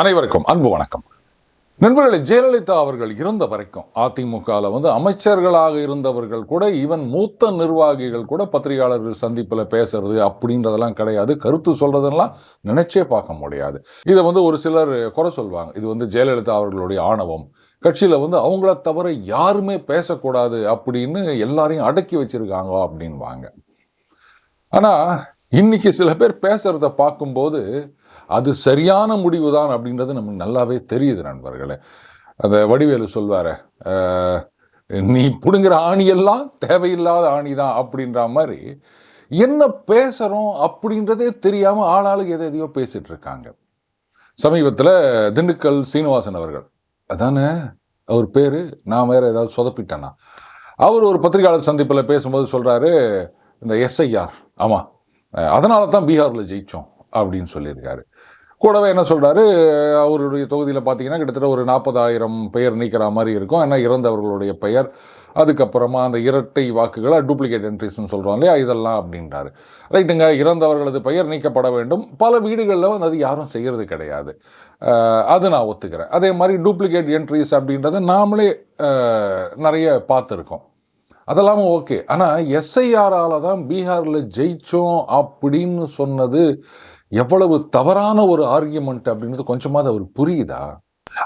அனைவருக்கும் அன்பு வணக்கம். நண்பர்களே ஜெயலலிதா அவர்கள் இருந்த வரைக்கும் அதிமுகவில் வந்து அமைச்சர்களாக இருந்தவர்கள் கூட ஈவன் மூத்த நிர்வாகிகள் கூட பத்திரிகையாளர்கள் சந்திப்பில் பேசுறது அப்படின்றதெல்லாம் கிடையாது. கருத்து சொல்றதெல்லாம் நினைச்சே பார்க்க முடியாது. இதை வந்து ஒரு சிலர் குறை சொல்வாங்க. இது வந்து ஜெயலலிதா அவர்களுடைய ஆணவம். கட்சியில் வந்து அவங்கள தவிர யாருமே பேசக்கூடாது அப்படின்னு எல்லாரையும் அடக்கி வச்சிருக்காங்க அப்படின்வாங்க ஆனால் இன்னைக்கு சில பேர் பேசுகிறத பார்க்கும்போது அது சரியான முடிவு தான் அப்படின்றது நமக்கு நல்லாவே தெரியுது நண்பர்களே. அந்த வடிவேலு சொல்வார நீ பிடுங்குற ஆணியெல்லாம் தேவையில்லாத ஆணி தான் அப்படின்ற மாதிரி என்ன பேசுகிறோம் அப்படின்றதே தெரியாமல் ஆளாளுக்கு எதை எதையோ பேசிகிட்டு இருக்காங்க. சமீபத்தில் திண்டுக்கல் சீனிவாசன் அவர்கள் அதானே அவர் பேர் நான் வேறு ஏதாவது சொதப்பிட்டேன்னா அவர் ஒரு பத்திரிகையாளர் சந்திப்பில் பேசும்போது சொல்கிறாரு இந்த எஸ்ஐஆர் ஆமாம் அதனால தான் பீகாரில் ஜெயித்தோம் அப்படின்னு சொல்லியிருக்காரு. கூடவே என்ன சொல்கிறாரு அவருடைய தொகுதியில் பார்த்தீங்கன்னா கிட்டத்தட்ட ஒரு நாற்பதாயிரம் பெயர் நீக்கிற மாதிரி இருக்கும். ஏன்னா இறந்தவர்களுடைய பெயர் அதுக்கப்புறமா அந்த இரட்டை வாக்குகளை டூப்ளிகேட் என்ட்ரிஸ்ன்னு சொல்கிறோம் இல்லையா? இதெல்லாம் அப்படின்றாரு. ரைட்டுங்க இறந்தவர்களது பெயர் நீக்கப்பட வேண்டும். பல வீடுகளில் வந்து அது யாரும் செய்கிறது கிடையாது. அது நான் ஒத்துக்கிறேன். அதே மாதிரி டூப்ளிகேட் என்ட்ரிஸ் அப்படின்றத நாமளே நிறைய பார்த்துருக்கோம். அதெல்லாம் ஓகே. ஆனால் எஸ்ஐஆரால் தான் பீகாரில் ஜெயிச்சோம் அப்படின்னு சொன்னது எவ்வளவு தவறான ஒரு ஆர்கியுமெண்ட் அப்படின்றது கொஞ்சமாவது அவர் புரியுதா?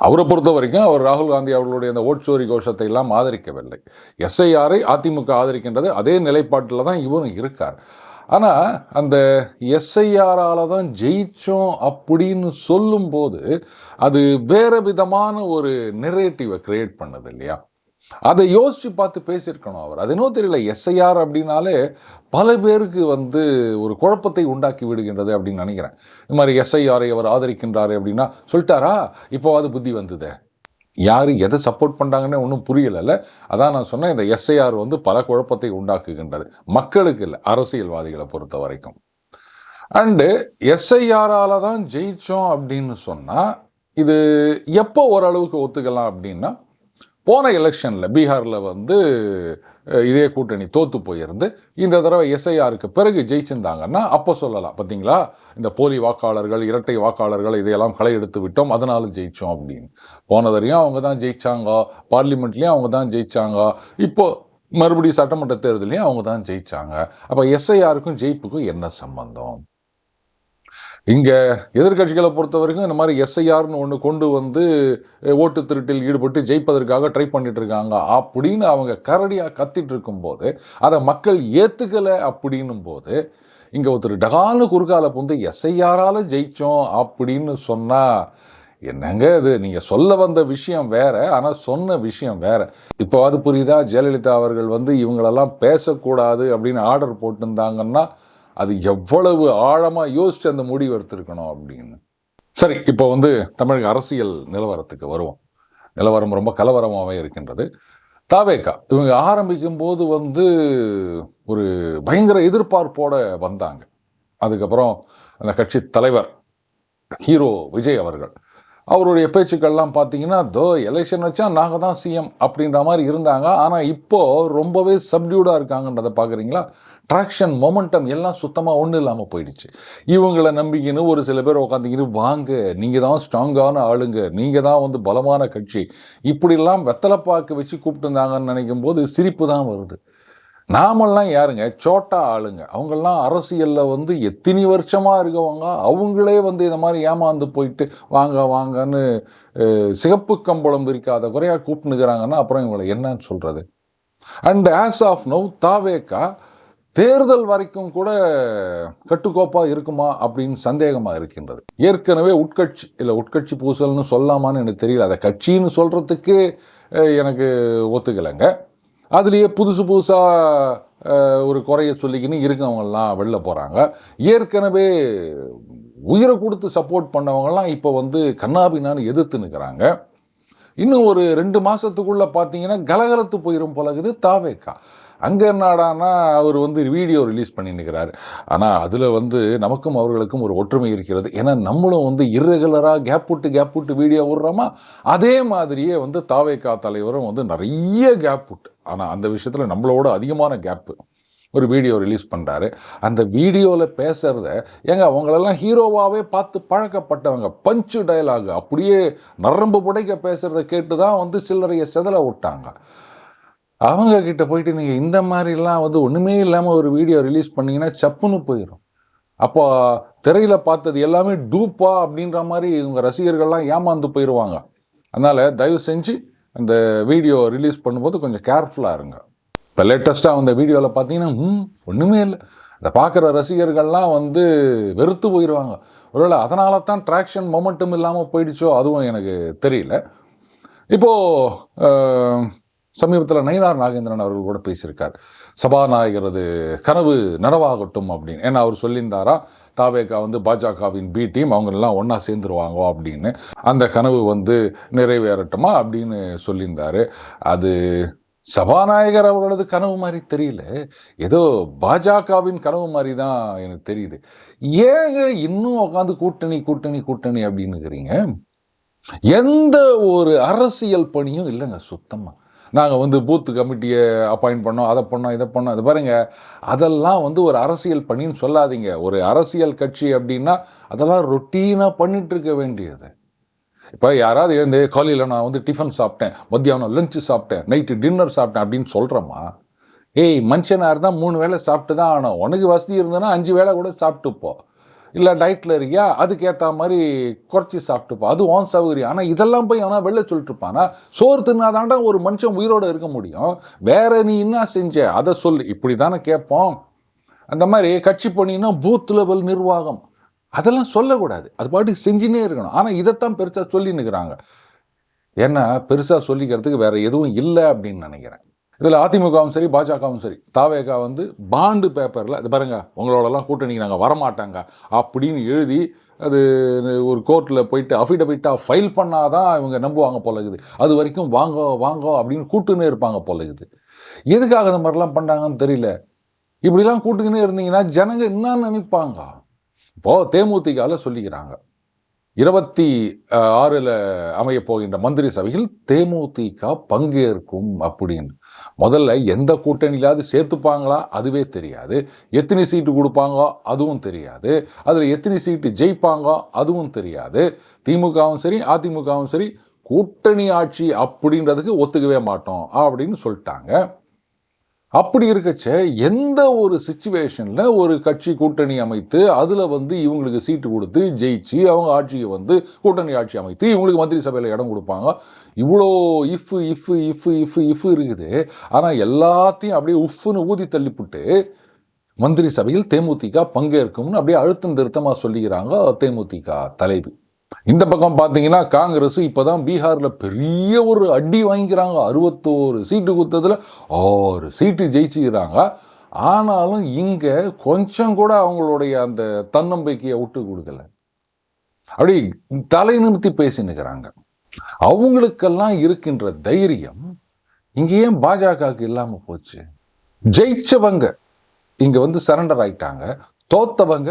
அவரை பொறுத்த வரைக்கும் அவர் ராகுல் காந்தி அவர்களுடைய அந்த ஓட்சோரி கோஷத்தை எல்லாம் ஆதரிக்கவில்லை. எஸ்ஐஆரை அதிமுக ஆதரிக்கின்றது அதே நிலைப்பாட்டில் தான் இவரும் இருக்கார். ஆனால் அந்த எஸ்ஐஆரால் தான் ஜெயிச்சோம் அப்படின்னு சொல்லும்போது அது வேறு விதமான ஒரு நெரேட்டிவை கிரியேட் பண்ணுது இல்லையா? அதை யோசிச்சு பார்த்து பேசியிருக்கணும் அவர். அது என்னவோ தெரியல. எஸ்ஐஆர் அப்படின்னாலே பல பேருக்கு வந்து ஒரு குழப்பத்தை உண்டாக்கி விடுகின்றது அப்படின்னு நினைக்கிறேன். இந்த மாதிரி எஸ்ஐஆரை அவர் ஆதரிக்கின்றாரு அப்படின்னா சொல்லிட்டாரா? இப்போவாது புத்தி வந்தது. யார் எதை சப்போர்ட் பண்ணுறாங்கன்னு ஒன்றும் புரியலைல்ல. அதான் நான் சொன்னேன் இந்த எஸ்ஐஆர் வந்து பல குழப்பத்தை உண்டாக்குகின்றது. மக்களுக்கு இல்லை அரசியல்வாதிகளை பொறுத்த வரைக்கும். அண்டு எஸ்ஐஆரால் தான் ஜெயிச்சோம் அப்படின்னு சொன்னால் இது எப்போ ஓரளவுக்கு ஒத்துக்கலாம் அப்படின்னா போன எலெக்ஷனில் பீகாரில் வந்து இதே கூட்டணி தோற்று போயிருந்து இந்த தடவை எஸ்ஐஆருக்கு பிறகு ஜெயிச்சிருந்தாங்கன்னா அப்போ சொல்லலாம். பார்த்தீங்களா இந்த போலி வாக்காளர்கள் இரட்டை வாக்காளர்கள் இதையெல்லாம் களை எடுத்து விட்டோம் அதனால ஜெயித்தோம் அப்படின்னு. போனதரையும் அவங்க தான் ஜெயிச்சாங்க. பார்லிமெண்ட்லேயும் அவங்க தான் ஜெயிச்சாங்க. இப்போது மறுபடியும் சட்டமன்ற தேர்தலையும் அவங்க தான் ஜெயித்தாங்க அப்போ எஸ்ஐஆருக்கும் ஜெயிப்புக்கும் என்ன சம்பந்தம்? இங்கே எதிர்க்கட்சிகளை பொறுத்த வரைக்கும் இந்த மாதிரி எஸ்ஐஆர்னு ஒன்று கொண்டு வந்து ஓட்டு திருட்டில் ஈடுபட்டு ஜெயிப்பதற்காக ட்ரை பண்ணிட்டு இருக்காங்க. அப்படின்னு அவங்க கரடியாக கத்திட்டு இருக்கும்போது அதை மக்கள் ஏற்றுக்கலை அப்படின்னும் போது இங்கே ஒருத்தர் டகாலு குறுக்கால புந்து எஸ்ஐஆரால் ஜெயித்தோம் அப்படின்னு சொன்னால் என்னங்க இது? நீங்கள் சொல்ல வந்த விஷயம் வேற ஆனால் சொன்ன விஷயம் வேற. அது புரியுதா? ஜெயலலிதா அவர்கள் வந்து இவங்களெல்லாம் பேசக்கூடாது அப்படின்னு ஆர்டர் போட்டிருந்தாங்கன்னா அது எவ்வளவு ஆழமாக யோசித்து அந்த முடிவு எடுத்திருக்கணும் அப்படின்னு. சரி இப்போ வந்து தமிழக அரசியல் நிலவரத்துக்கு வருவோம். நிலவரம் ரொம்ப கலவரமாகவே இருக்கின்றது. தாவேக்கா இவங்க ஆரம்பிக்கும் போது வந்து ஒரு பயங்கர எதிர்பார்ப்போடு வந்தாங்க. அதுக்கப்புறம் அந்த கட்சி தலைவர் ஹீரோ விஜய் அவர்கள் அவருடைய பேச்சுக்கள்லாம் பார்த்தீங்கன்னா தோ எலெக்ஷன் வச்சா நாங்கள் தான் சிஎம் அப்படின்ற மாதிரி இருந்தாங்க. ஆனால் இப்போது ரொம்பவே சப்டியூடாக இருக்காங்கன்றதை பார்க்குறீங்களா? ட்ராக்ஷன் மொமெண்டம் எல்லாம் சுத்தமாக ஒன்றும் இல்லாமல் போயிடுச்சு. இவங்களை நம்பிக்கின்னு ஒரு சில பேர் உட்காந்துக்கின்னு வாங்க நீங்கள் தான் ஸ்ட்ராங்கான ஆளுங்க. நீங்கள் தான் வந்து பலமான கட்சி. இப்படிலாம் வெத்தலைப்பாக்கு வச்சு கூப்பிட்டுருந்தாங்கன்னு நினைக்கும் போது சிரிப்பு தான் வருது. நாமெல்லாம் யாருங்க? சோட்டா ஆளுங்க. அவங்கெல்லாம் அரசியலில் வந்து எத்தனை வருஷமாக இருக்கவங்க. அவங்களே வந்து இந்த மாதிரி ஏமாந்து போயிட்டு வாங்க வாங்கன்னு சிகப்பு கம்பளம் விரிக்காத குறையாக கூப்பிட்டுக்கிறாங்கன்னா அப்புறம் இவங்களை என்னன்னு சொல்கிறது அண்ட் ஆஸ் ஆஃப் நோ தாவேக்கா தேர்தல் வரைக்கும் கூட கட்டுக்கோப்பாக இருக்குமா அப்படின்னு சந்தேகமாக இருக்கின்றது. ஏற்கனவே உட்கட்சி இல்லை உட்கட்சி பூசல்னு சொல்லாமான்னு எனக்கு தெரியல. அதை கட்சின்னு சொல்கிறதுக்கு எனக்கு ஒத்துக்கலைங்க. அதுலேயே புதுசு புதுசாக ஒரு குறைய சொல்லிக்கின்னு இருக்கவங்கெல்லாம் வெளில போகிறாங்க ஏற்கனவே உயிரை கொடுத்து சப்போர்ட் பண்ணவங்கெல்லாம் இப்போ வந்து கண்ணாபின்னான்னு எதிர்த்து நிற்கிறாங்க இன்னும் ஒரு ரெண்டு மாதத்துக்குள்ளே பார்த்தீங்கன்னா கலகலத்து போயிடும் போலகுது தாவேக்கா. அங்கே என்னடானா அவர் வந்து வீடியோ ரிலீஸ் பண்ணி ஆனால் அதில் வந்து நமக்கும் அவர்களுக்கும் ஒரு ஒற்றுமை இருக்கிறது. ஏன்னா நம்மளும் வந்து இர்ரெகுலராக கேப் விட்டு கேப் விட்டு வீடியோ விடுறோமா? அதே மாதிரியே வந்து தாவேக்கா தலைவரும் வந்து நிறைய கேப் விட்டு. ஆனால் அந்த விஷயத்தில் நம்மளோட அதிகமான கேப்பு ஒரு வீடியோ ரிலீஸ் பண்ணுறாரு அந்த வீடியோவில் பேசுகிறத ஏங்க அவங்களெல்லாம் ஹீரோவாகவே பார்த்து பழக்கப்பட்டவங்க. பஞ்சு டயலாக் அப்படியே நரம்பு புடைக்க பேசுகிறத கேட்டு தான் வந்து சில்லறையை செதற விட்டாங்க. அவங்க கிட்ட போயிட்டு நீங்கள் இந்த மாதிரிலாம் வந்து ஒன்றுமே இல்லாமல் ஒரு வீடியோ ரிலீஸ் பண்ணிங்கன்னா சப்புன்னு போயிடும் அப்போ திரையில் பார்த்தது எல்லாமே டூப்பா அப்படின்ற மாதிரி இவங்க ரசிகர்கள்லாம் ஏமாந்து போயிடுவாங்க அதனால் தயவு செஞ்சு அந்த வீடியோ ரிலீஸ் பண்ணும்போது கொஞ்சம் கேர்ஃபுல்லாக இருங்க. இப்போ லேட்டஸ்ட்டாக அந்த வீடியோவில் பார்த்தீங்கன்னா ம் ஒன்றுமே இல்லை. அதை பார்க்குற ரசிகர்கள்லாம் வந்து வெறுத்து போயிடுவாங்க ஒருவேளை அதனால தான் ட்ராக்ஷன் மொமெண்ட்டும் இல்லாமல் போயிடுச்சோ அதுவும் எனக்கு தெரியல. இப்போது சமீபத்தில் நயினார் நாகேந்திரன் அவர்கள் கூட பேசியிருக்கார். சபாநாயகரது கனவு நனவாகட்டும் அப்படின்னு. ஏன்னா அவர் சொல்லியிருந்தாரா தாவேகா வந்து பாஜகவின் பி டீம் அவங்களெல்லாம் ஒன்றா சேர்ந்துருவாங்க அப்படின்னு. அந்த கனவு வந்து நிறைவேறட்டுமா அப்படின்னு சொல்லியிருந்தாரு. அது சபாநாயகர் அவர்களது கனவு மாதிரி தெரியல. ஏதோ பாஜகவின் கனவு மாதிரி தான் எனக்கு தெரியுது. ஏங்க இன்னும் உட்காந்து கூட்டணி கூட்டணி கூட்டணி அப்படின்னுக்கிறீங்க எந்த ஒரு அரசியல் பணியும் இல்லைங்க சுத்தமாக நாங்கள் வந்து பூத்து கமிட்டியை அப்பாயிண்ட் பண்ணோம் அதை பண்ணோம் இதை பண்ணோம். அது பாருங்கள் அதெல்லாம் வந்து ஒரு அரசியல் பணின்னு சொல்லாதீங்க. ஒரு அரசியல் கட்சி அப்படின்னா அதெல்லாம் ரொட்டீனாக பண்ணிகிட்டு இருக்க வேண்டியது. இப்போ யாராவது எழுந்து காலையில் நான் வந்து டிஃபன் சாப்பிட்டேன் மத்தியானம் லஞ்சு சாப்பிட்டேன் நைட்டு டின்னர் சாப்பிட்டேன் அப்படின்னு சொல்கிறோமா ஏய் மனுஷனாக இருந்தால் மூணு வேளை சாப்பிட்டு தான் ஆகணும். உனக்கு வசதி இருந்ததுன்னா அஞ்சு வேளை கூட சாப்பிட்டுப்போம் இல்லை டயட்டில் இருக்கியா? அதுக்கேற்ற மாதிரி குறைச்சி சாப்பிட்டுப்பா. அது ஓன் சௌகரியம் ஆனால் இதெல்லாம் போய் ஆனால் வெளில சொல்லிட்டு இருப்பானா சோறு தின்னாதாண்டா ஒரு மனுஷன் உயிரோடு இருக்க முடியும். வேற நீ என்ன செஞ்ச? அதை சொல்லு. இப்படி தானே கேட்போம். அந்த மாதிரி கட்சி பணின்னா பூத் லெவல் நிர்வாகம். அதெல்லாம் சொல்லக்கூடாது. அது பாட்டுக்கு செஞ்சுனே இருக்கணும். ஆனால் இதைத்தான் பெருசாக சொல்லி நிற்கிறாங்க ஏன்னா பெருசாக சொல்லிக்கிறதுக்கு வேற எதுவும் இல்லை அப்படின்னு நினைக்கிறேன். இதில் அதிமுகவும் சரி பாஜகவும் சரி தாவேகா வந்து பாண்டு பேப்பரில் இது பாருங்க உங்களோடலாம் கூட்டணிக்கு நாங்கள் வரமாட்டாங்க அப்படின்னு எழுதி அது ஒரு கோர்ட்டில் போயிட்டு அஃபிடவிட்டாக ஃபைல் பண்ணாதான் இவங்க நம்புவாங்க போல இருக்குது. அது வரைக்கும் வாங்கோ வாங்கோ அப்படின்னு கூட்டுன்னே இருப்பாங்க போல இருக்குது. எதுக்காக இந்த மாதிரிலாம் பண்ணாங்கன்னு தெரியல. இப்படிலாம் கூட்டுக்கினே இருந்தீங்கன்னா ஜனங்க என்ன நினைப்பாங்க? இப்போது தேமுதிகாவில் சொல்லிக்கிறாங்க. இருபத்தி ஆறில் அமைய போகின்ற மந்திரி சபையில் தேமுதிக பங்கேற்கும் அப்படின்னு முதல்ல எந்த கூட்டணியிலாவது சேர்த்துப்பாங்களா? அதுவே தெரியாது. எத்தனை சீட்டு கொடுப்பாங்க அதுவும் தெரியாது. அதில் எத்தனை சீட்டு ஜெயிப்பாங்க அதுவும் தெரியாது. திமுகவும் சரி அதிமுகவும் சரி கூட்டணி ஆட்சி அப்படின்றதுக்கு ஒத்துக்கவே மாட்டோம் அப்படின்னு சொல்லிட்டாங்க. அப்படி இருக்கச்ச எந்த ஒரு சுச்சுவேஷனில் ஒரு கட்சி கூட்டணி அமைத்து அதில் வந்து இவங்களுக்கு சீட்டு கொடுத்து ஜெயிச்சு அவங்க ஆட்சியை வந்து கூட்டணி ஆட்சி அமைத்து இவங்களுக்கு மந்திரி சபையில் இடம் கொடுப்பாங்க. இவ்வளோ if if if if if இருக்குது. ஆனால் எல்லாத்தையும் அப்படியே உஃப்னு ஊதி தள்ளிப்புட்டு மந்திரி சபையில் தேமுதிக பங்கேற்கும்னு அப்படியே அழுத்தம் திருத்தமாக சொல்லிக்கிறாங்க தேமுதிக தலைவி. இந்த பக்கம் பார்த்தீங்கன்னா காங்கிரஸ் இப்போதான் பீகாரில் பெரிய ஒரு அடி வாங்கிக்கிறாங்க. அறுபத்தோரு சீட்டு கொடுத்ததில் ஆறு சீட்டு ஜெயிச்சுக்கிறாங்க. ஆனாலும் இங்கே கொஞ்சம் கூட அவங்களுடைய அந்த தன்னம்பிக்கையை விட்டு கொடுக்கல. அப்படி தலை நிறுத்தி பேசினுக்கிறாங்க அவங்களுக்கெல்லாம் இருக்கின்ற தைரியம் இங்கே ஏன் பாஜகவுக்கு இல்லாமல் போச்சு? ஜெயிச்சவங்க இங்கே வந்து சரண்டர் ஆயிட்டாங்க. தோத்தவங்க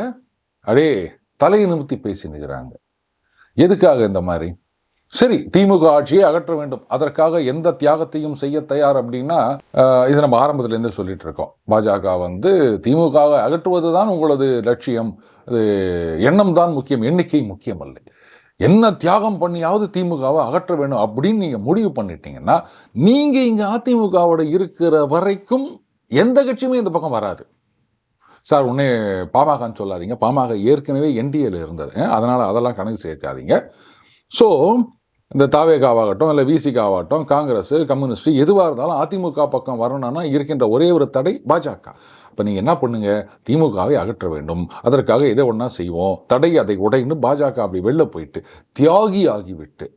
அப்படியே தலையை நிமித்தி பேசினுக்கிறாங்க எதுக்காக இந்த மாதிரி? சரி திமுக ஆட்சியை அகற்ற வேண்டும். அதற்காக எந்த தியாகத்தையும் செய்ய தயார் அப்படின்னா இது நம்ம ஆரம்பத்துலேருந்தே சொல்லிட்டு இருக்கோம் பாஜக வந்து திமுகவை அகற்றுவது தான் உங்களது லட்சியம். அது எண்ணம் தான் முக்கியம் எண்ணிக்கை முக்கியம் அல்ல என்ன தியாகம் பண்ணியாவது திமுகவை அகற்ற வேணும் அப்படின்னு நீங்கள் முடிவு பண்ணிட்டீங்கன்னா நீங்கள் இங்கே அதிமுகவோட இருக்கிற வரைக்கும் எந்த கட்சியுமே இந்த பக்கம் வராது. சார் உடனே பாமகன்னு சொல்லாதீங்க. பாமக ஏற்கனவே என்டிஏல இருந்தது. அதனால் அதெல்லாம் கணக்கு சேர்க்காதீங்க. ஸோ இந்த தாவேகாவாகட்டும் இல்லை விசிகாவாகட்டும் காங்கிரஸ் கம்யூனிஸ்ட் எதுவாக இருந்தாலும் அதிமுக பக்கம் வரணும்னா இருக்கின்ற ஒரே ஒரு தடை பாஜக. இப்போ நீங்கள் என்ன பண்ணுங்கள் திமுகவை அகற்ற வேண்டும். அதற்காக இதை ஒன்றா செய்வோம்? தடை அதை உடைன்னு பாஜக அப்படி வெளில போயிட்டு தியாகி ஆகிவிட்டு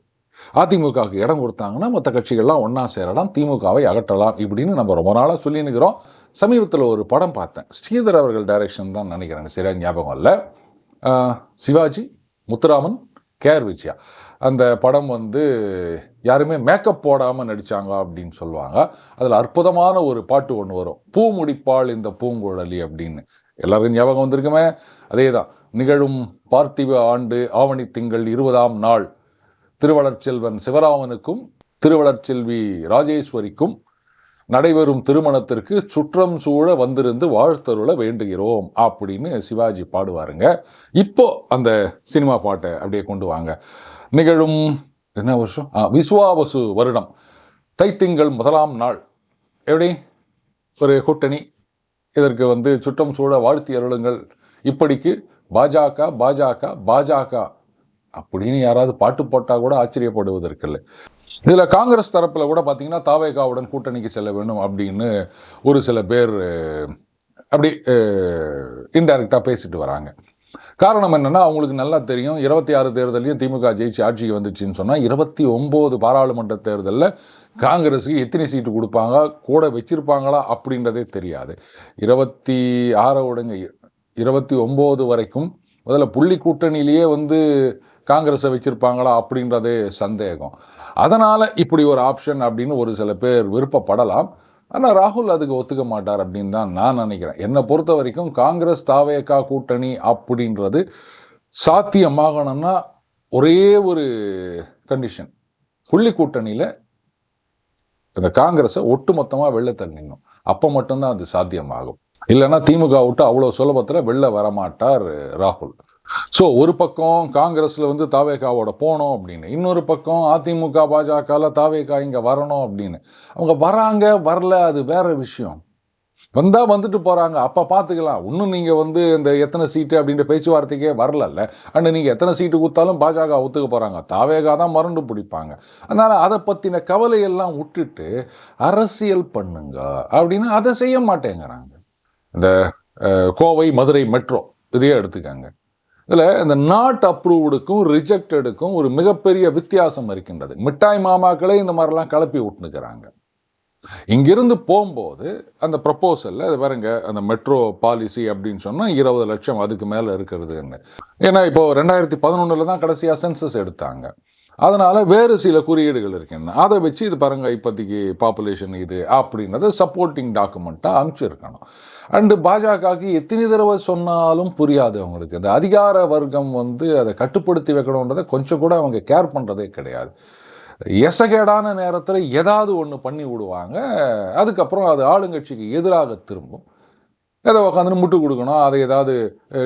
அதிமுகவுக்கு இடம் கொடுத்தாங்கன்னா மற்ற கட்சிகள்லாம் ஒன்றா சேரலாம் திமுகவை அகற்றலாம் இப்படின்னு நம்ம ரொம்ப நாளாக சொல்லினுக்கிறோம் சமீபத்தில் ஒரு படம் பார்த்தேன். ஸ்ரீதர் அவர்கள் டைரக்ஷன் தான் நினைக்கிறேன். சரியாக ஞாபகம் இல்லை சிவாஜி முத்துராமன் கேஆர் விஜயா. அந்த படம் வந்து யாருமே மேக்கப் போடாமல் நடித்தாங்க அப்படின்னு சொல்லுவாங்க. அதில் அற்புதமான ஒரு பாட்டு ஒன்று வரும். பூ முடிப்பாள் இந்த பூங்குழலி அப்படின்னு. எல்லாருக்கும் ஞாபகம் வந்திருக்குமே? அதே தான் நிகழும் பார்த்திவ ஆண்டு ஆவணி திங்கள் இருபதாம் நாள். திருவளர்ச்செல்வன் சிவராமனுக்கும் திருவளர்ச்செல்வி ராஜேஸ்வரிக்கும் நடைபெறும் திருமணத்திற்கு சுற்றம் சூழ வந்திருந்து வாழ்த்தருள வேண்டுகிறோம் அப்படின்னு சிவாஜி பாடுவாருங்க. இப்போ அந்த சினிமா பாட்டை அப்படியே கொண்டு வாங்க. நிகழும் என்ன வருஷம்? ஆ, விசுவாவசு வருடம். தைத்திங்கள் முதலாம் நாள். எப்படி? ஒரு கூட்டணி. இதற்கு வந்து சுற்றம் சூழ வாழ்த்தி அருளுங்கள். இப்படிக்கு பாஜக பாஜக பாஜக அப்படின்னு யாராவது பாட்டு போட்டால் கூட ஆச்சரியப்படுவதற்கில்லை இதில் காங்கிரஸ் தரப்பில் கூட பார்த்தீங்கன்னா தாவேகாவுடன் கூட்டணிக்கு செல்ல வேண்டும் அப்படின்னு ஒரு சில பேர் அப்படி இன்டைரக்டாக பேசிட்டு வராங்க. காரணம் என்னென்னா அவங்களுக்கு நல்லா தெரியும் இருபத்தி ஆறு தேர்தலையும் திமுக ஜெயிச்சு ஆட்சிக்கு வந்துச்சுன்னு சொன்னால் இருபத்தி ஒம்பது பாராளுமன்ற தேர்தலில் காங்கிரஸுக்கு எத்தனை சீட்டு கொடுப்பாங்க கூட வச்சுருப்பாங்களா அப்படின்றதே தெரியாது. இருபத்தி ஆறை இருபத்தி ஒம்பது வரைக்கும் முதல்ல புள்ளி கூட்டணியிலேயே வந்து காங்கிரஸை வச்சுருப்பாங்களா அப்படின்றதே சந்தேகம். அதனால் இப்படி ஒரு ஆப்ஷன் அப்படின்னு ஒரு சில பேர் விருப்பப்படலாம். ஆனால் ராகுல் அதுக்கு ஒத்துக்க மாட்டார் அப்படின்னு தான் நான் நினைக்கிறேன். என்னை பொறுத்த வரைக்கும் காங்கிரஸ் தாவேக்கா கூட்டணி அப்படின்றது சாத்தியமாகணும்னா ஒரே ஒரு கண்டிஷன் புள்ளி கூட்டணியில் இந்த காங்கிரஸை ஒட்டுமொத்தமாக வெளில தள்ளிடணும் அப்போ மட்டும்தான் அது சாத்தியமாகும். இல்லைன்னா திமுக விட்டு அவ்வளோ சுலபத்தில் வெளில வரமாட்டார் ராகுல். ஸோ ஒரு பக்கம் காங்கிரஸில் வந்து தாவேகாவோட போனோம் அப்படின்னு இன்னொரு பக்கம் அதிமுக பாஜகவில் தாவேகா இங்கே வரணும் அப்படின்னு. அவங்க வராங்க வரல அது வேற விஷயம். வந்தால் வந்துட்டு போகிறாங்க அப்போ பார்த்துக்கலாம் இன்னும் நீங்கள் வந்து இந்த எத்தனை சீட்டு அப்படின்ற பேச்சுவார்த்தைக்கே வரலல்ல. அண்ட் நீங்கள் எத்தனை சீட்டு கொடுத்தாலும் பாஜக ஒத்துக்க போகிறாங்க தாவேகா தான் மறந்து பிடிப்பாங்க. அதனால் அதை பற்றின கவலையெல்லாம் விட்டுட்டு அரசியல் பண்ணுங்க அப்படின்னு அதை செய்ய மாட்டேங்கிறாங்க. இந்த கோவை மதுரை மெட்ரோ இதையே எடுத்துக்காங்க. இதில் இந்த நாட் அப்ரூவ்டுக்கும் ரிஜெக்டடுக்கும் ஒரு மிகப்பெரிய வித்தியாசம் இருக்கின்றது. மிட்டாய் மாமாக்களே இந்த மாதிரிலாம் கிளப்பி விட்டுனுக்கிறாங்க இங்கிருந்து போகும்போது அந்த ப்ரப்போசலில் அது பாருங்க அந்த மெட்ரோ பாலிசி அப்படின்னு சொன்னால் இருபது லட்சம் அதுக்கு மேலே இருக்கிறதுன்னு. ஏன்னா இப்போ ரெண்டாயிரத்தி பதினொன்றில் தான் கடைசியாக சென்சஸ் எடுத்தாங்க. அதனால் வேறு சில குறியீடுகள் இருக்கின்றன அதை வச்சு இது பாருங்க இப்போதைக்கு பாப்புலேஷன் இது அப்படின்றத சப்போர்ட்டிங் டாக்குமெண்ட்டாக அனுப்பிச்சிருக்கணும். அண்டு பாஜகவுக்கு எத்தனை தடவை சொன்னாலும் புரியாது அவங்களுக்கு. இந்த அதிகார வர்க்கம் வந்து அதை கட்டுப்படுத்தி வைக்கணுன்றதை கொஞ்சம் கூட அவங்க கேர் பண்ணுறதே கிடையாது. எசகேடான நேரத்தில் ஏதாவது ஒன்று பண்ணி விடுவாங்க. அதுக்கப்புறம் அது ஆளுங்கட்சிக்கு எதிராக திரும்பும். ஏதோ உட்காந்து முட்டு கொடுக்கணும் அதை ஏதாவது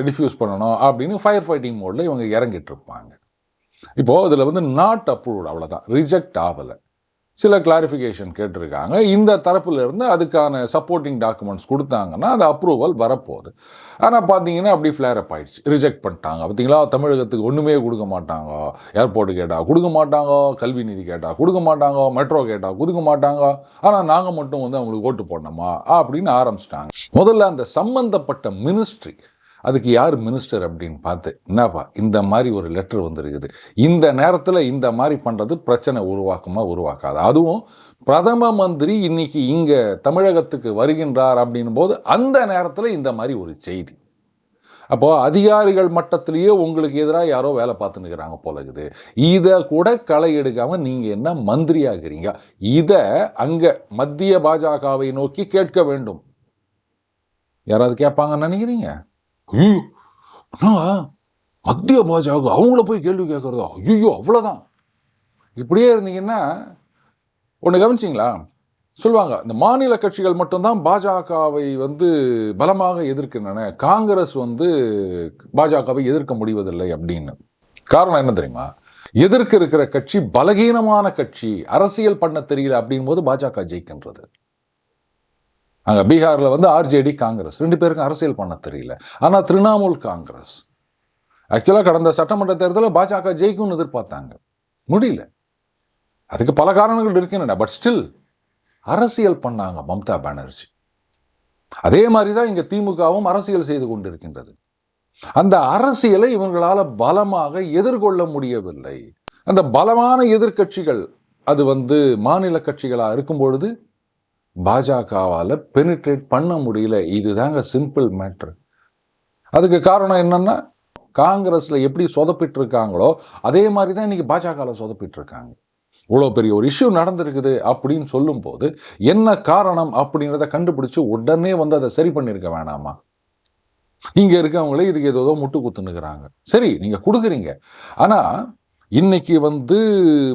டிஃப்யூஸ் பண்ணணும் அப்படின்னு ஃபயர் ஃபைட்டிங் மோடில் இவங்க இறங்கிட்டு இருப்பாங்க. இப்போது இதில் வந்து நாட் அப்ரூவ்ட் அவ்வளோதான் ரிஜெக்ட் ஆகலை. சில கிளாரிஃபிகேஷன் கேட்டிருக்காங்க. இந்த தரப்புல இருந்து அதுக்கான சப்போர்ட்டிங் டாக்குமெண்ட்ஸ் கொடுத்தாங்கன்னா அது அப்ரூவல் வரப்போகுது. ஆனால் பார்த்தீங்கன்னா அப்படி ஃப்ளேர் அப் ஆயிடுச்சு. ரிஜெக்ட் பண்ணிட்டாங்க. பார்த்தீங்களா தமிழகத்துக்கு ஒன்றுமே கொடுக்க மாட்டாங்க. ஏர்போர்ட் கேட்டால் கொடுக்க மாட்டாங்க. கல்வி நிதி கேட்டால் கொடுக்க மாட்டாங்க. மெட்ரோ கேட்டால் கொடுக்க மாட்டாங்க. ஆனால் நாங்கள் மட்டும் வந்து அவங்களுக்கு ஓட்டு போடணுமா? அப்படின்னு ஆரம்பிச்சிட்டாங்க. முதல்ல அந்த சம்பந்தப்பட்ட மினிஸ்ட்ரி அதுக்கு யார் மினிஸ்டர் அப்படின்னு பார்த்து என்னப்பா இந்த மாதிரி ஒரு லெட்டர் வந்திருக்குது. இந்த நேரத்தில் இந்த மாதிரி பண்ணுறது பிரச்சனை உருவாக்குமா உருவாக்காது? அதுவும் பிரதம மந்திரி இன்னைக்கு இங்கே தமிழகத்துக்கு வருகின்றார் அப்படின்னும் போது அந்த நேரத்தில் இந்த மாதிரி ஒரு செய்தி. அப்போது அதிகாரிகள் மட்டத்திலேயே உங்களுக்கு எதிராக யாரோ வேலை பார்த்துன்னுக்கிறாங்க போல இருக்குது. இதை கூட களை எடுக்காமல் நீங்கள் என்ன மந்திரியாகிறீங்க? இதை அங்கே மத்திய பாஜகவை நோக்கி கேட்க வேண்டும். யாராவது கேட்பாங்கன்னு நினைக்கிறீங்க? ஐயோ என்னங்க? மத்திய பாஜக அவங்கள போய் கேள்வி கேட்கறதா ஐயோ அவ்வளோதான் இப்படியே இருந்தீங்கன்னா ஒன்று கவனிச்சிங்களா? சொல்லுவாங்க இந்த மாநில கட்சிகள் மட்டும்தான் பாஜகவை வந்து பலமாக எதிர்க்கின்றன. காங்கிரஸ் வந்து பாஜகவை எதிர்க்க முடிவதில்லை அப்படின்னு. காரணம் என்ன தெரியுமா? எதிர்க்க இருக்கிற கட்சி பலகீனமான கட்சி அரசியல் பண்ண தெரியல அப்படின் போது பாஜக ஜெயிக்கின்றது. அங்கே பீகாரில் வந்து ஆர்ஜேடி காங்கிரஸ். ரெண்டு பேருக்கும் அரசியல் பண்ண தெரியல. ஆனால் திரிணாமுல் காங்கிரஸ். ஆக்சுவலாக கடந்த சட்டமன்ற தேர்தலில் பாஜக ஜெயிக்கும்னு எதிர்பார்த்தாங்க. முடியல. அதுக்கு பல காரணங்கள் இருக்கின்றன பட் ஸ்டில் அரசியல் பண்ணாங்க மம்தா பானர்ஜி. அதே மாதிரி தான் இங்கே திமுகவும் அரசியல் செய்து கொண்டிருக்கின்றது. அந்த அரசியலை இவங்களால் பலமாக எதிர்கொள்ள முடியவில்லை. அந்த பலமான எதிர்க்கட்சிகள் அது வந்து மாநில கட்சிகளாக இருக்கும் பொழுது பாஜகவால் பெனிட்ரேட் பண்ண முடியல. இதுதாங்க சிம்பிள் மேட்ரு அதுக்கு காரணம் என்னென்னா காங்கிரஸில் எப்படி சொதப்பிட்டு இருக்காங்களோ அதே மாதிரி தான் இன்றைக்கி பாஜகவில் சொதப்பிட்டு இருக்காங்க இவ்வளோ பெரிய ஒரு இஷ்யூ நடந்திருக்குது அப்படின்னு சொல்லும்போது என்ன காரணம் அப்படிங்கிறத கண்டுபிடிச்சி உடனே வந்து அதை சரி பண்ணியிருக்க வேணாமா? இங்கே இருக்கவங்களே இதுக்கு ஏதோ முட்டு குத்துனுக்குறாங்க சரி நீங்கள் கொடுக்குறீங்க. ஆனால் இன்றைக்கி வந்து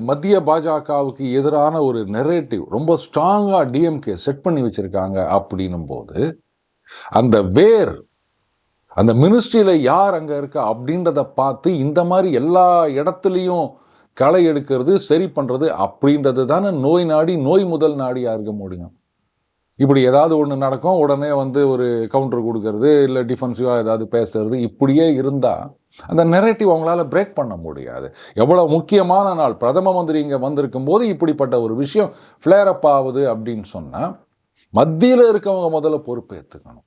மத்திய பாஜகவுக்கு எதிரான ஒரு நெரேட்டிவ் ரொம்ப ஸ்ட்ராங்காக டிஎம்கே செட் பண்ணி வச்சுருக்காங்க அப்படின்னும் போது அந்த வேர் அந்த மினிஸ்ட்ரியில் யார் அங்கே இருக்கா அப்படின்றத பார்த்து இந்த மாதிரி எல்லா இடத்துலையும் களை எடுக்கிறது சரி பண்ணுறது அப்படின்றது தானே நோய் நாடி நோய் முதல் நாடியாக இருக்க முடியும். இப்படி ஏதாவது ஒன்று நடக்கும் உடனே வந்து ஒரு கவுண்டர் கொடுக்கறது இல்லை டிஃபென்சிவாக ஏதாவது பேசுறது இப்படியே இருந்தால் அந்த நெரேட்டிவ் அவங்களால பிரேக் பண்ண முடியாது. எவ்வளோ முக்கியமான நாள் பிரதம மந்திரி இங்கே வந்திருக்கும் போது இப்படிப்பட்ட ஒரு விஷயம் ஃப்ளேர் அப் ஆகுது அப்படின்னு சொன்னால் மத்தியில் இருக்கவங்க முதல்ல பொறுப்பேற்றுக்கணும்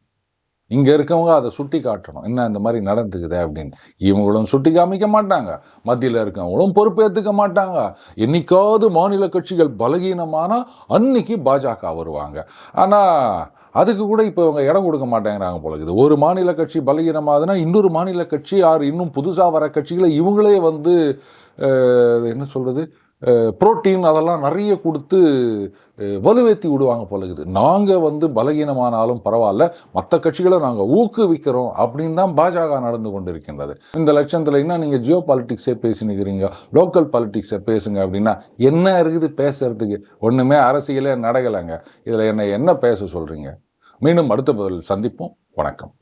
இங்கே இருக்கவங்க அதை சுட்டி காட்டணும். என்ன இந்த மாதிரி நடந்துக்குது அப்படின்னு. இவங்களும் சுட்டி காமிக்க மாட்டாங்க. மத்தியில் இருக்கவங்களும் பொறுப்பேற்றுக்க மாட்டாங்க. என்னைக்காவது மாநில கட்சிகள் பலகீனமான அன்னைக்கு பாஜக வருவாங்க. ஆனால் அதுக்கு கூட இப்போ இவங்க இடம் கொடுக்க மாட்டேங்கிறாங்க போல இருக்குது. ஒரு மாநில கட்சி பலகீனமாகுதுன்னா இன்னொரு மாநில கட்சி ஆறு இன்னும் புதுசாக வர கட்சிகளை இவங்களே வந்து என்ன சொல்கிறது புரோட்டீன் அதெல்லாம் நிறைய கொடுத்து வலுவேற்றி வலுவேத்தி விடுவாங்க போல இருக்குது. நாங்கள் வந்து பலகீனமானாலும் பரவாயில்ல மற்ற கட்சிகளை நாங்கள் ஊக்குவிக்கிறோம் அப்படின்னு தான் பாஜக நடந்து கொண்டிருக்கின்றது. இந்த லட்சத்தில் என்ன நீங்கள் ஜியோ பாலிட்டிக்ஸே பேசினுக்கிறீங்க லோக்கல் பாலிட்டிக்ஸை பேசுங்க அப்படின்னா என்ன இருக்குது பேசுறதுக்கு? ஒன்றுமே அரசியலே நடக்கலைங்க. இதில் என்ன என்ன பேச சொல்கிறீங்க மீண்டும் அடுத்த பதில் சந்திப்போம். வணக்கம்.